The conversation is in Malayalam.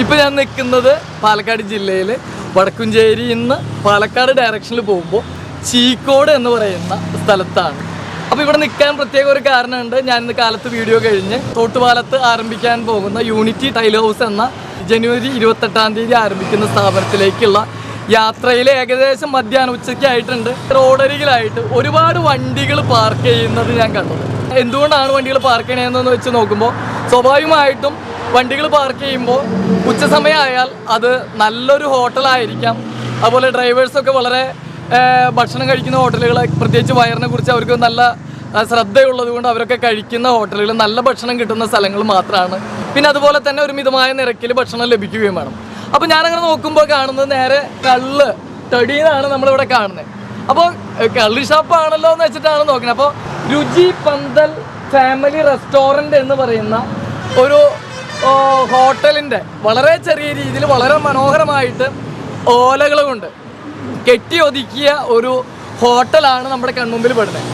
ഇപ്പം ഞാൻ നിൽക്കുന്നത് പാലക്കാട് ജില്ലയിൽ വടക്കുംചേരി നിന്ന് പാലക്കാട് ഡയറക്ഷനിൽ പോകുമ്പോൾ ചീക്കോട് എന്ന് പറയുന്ന സ്ഥലത്താണ്. അപ്പോൾ ഇവിടെ നിൽക്കാൻ പ്രത്യേക ഒരു കാരണമുണ്ട്. ഞാൻ ഇന്ന് കാലത്ത് വീഡിയോ കഴിഞ്ഞ് തോട്ടുപാലത്ത് ആരംഭിക്കാൻ പോകുന്ന യൂണിറ്റി ടൈൽ ഹൗസ് എന്ന ജനുവരി ഇരുപത്തെട്ടാം തീയതി ആരംഭിക്കുന്ന സ്ഥാപനത്തിലേക്കുള്ള യാത്രയിൽ ഏകദേശം മധ്യാഹ്നം ഉച്ചയ്ക്കായിട്ടുണ്ട് റോഡരികിലായിട്ട് ഒരുപാട് വണ്ടികൾ പാർക്ക് ചെയ്യുന്നത് ഞാൻ കണ്ടു. എന്തുകൊണ്ടാണ് വണ്ടികൾ പാർക്ക് ചെയ്യണതെന്ന് വെച്ച് നോക്കുമ്പോൾ സ്വാഭാവികമായിട്ടും വണ്ടികൾ പാർക്ക് ചെയ്യുമ്പോൾ ഉച്ച സമയമായാൽ അത് നല്ലൊരു ഹോട്ടലായിരിക്കാം അതുപോലെ ഡ്രൈവേഴ്സൊക്കെ വളരെ ഭക്ഷണം കഴിക്കുന്ന ഹോട്ടലുകൾ പ്രത്യേകിച്ച് വയറിനെ കുറിച്ച് അവർക്ക് നല്ല ശ്രദ്ധയുള്ളത് കൊണ്ട് അവരൊക്കെ കഴിക്കുന്ന ഹോട്ടലുകൾ നല്ല ഭക്ഷണം കിട്ടുന്ന സ്ഥലങ്ങൾ മാത്രമാണ് പിന്നെ അതുപോലെ തന്നെ ഒരു മിതമായ നിരക്കിൽ ഭക്ഷണം ലഭിക്കുകയും വേണം. അപ്പോൾ ഞാനങ്ങനെ നോക്കുമ്പോൾ കാണുന്നത് നേരെ കള്ള് തടിയെന്നാണ് നമ്മളിവിടെ കാണുന്നത് അപ്പോൾ കള്ളി ഷാപ്പാണല്ലോ എന്ന് വെച്ചിട്ടാണ് നോക്കുന്നത്. അപ്പോൾ രുചി പന്തൽ ഫാമിലി റെസ്റ്റോറന്റ് എന്ന് പറയുന്ന ഒരു ഹോട്ടലിന്റെ വളരെ ചെറിയ രീതിയിൽ വളരെ മനോഹരമായിട്ട് ഓലകൾ കൊണ്ട് കെട്ടി ഒതുക്കിയ ഒരു ഹോട്ടലാണ് നമ്മുടെ കൺമുമ്പിൽ പെടുന്നത്.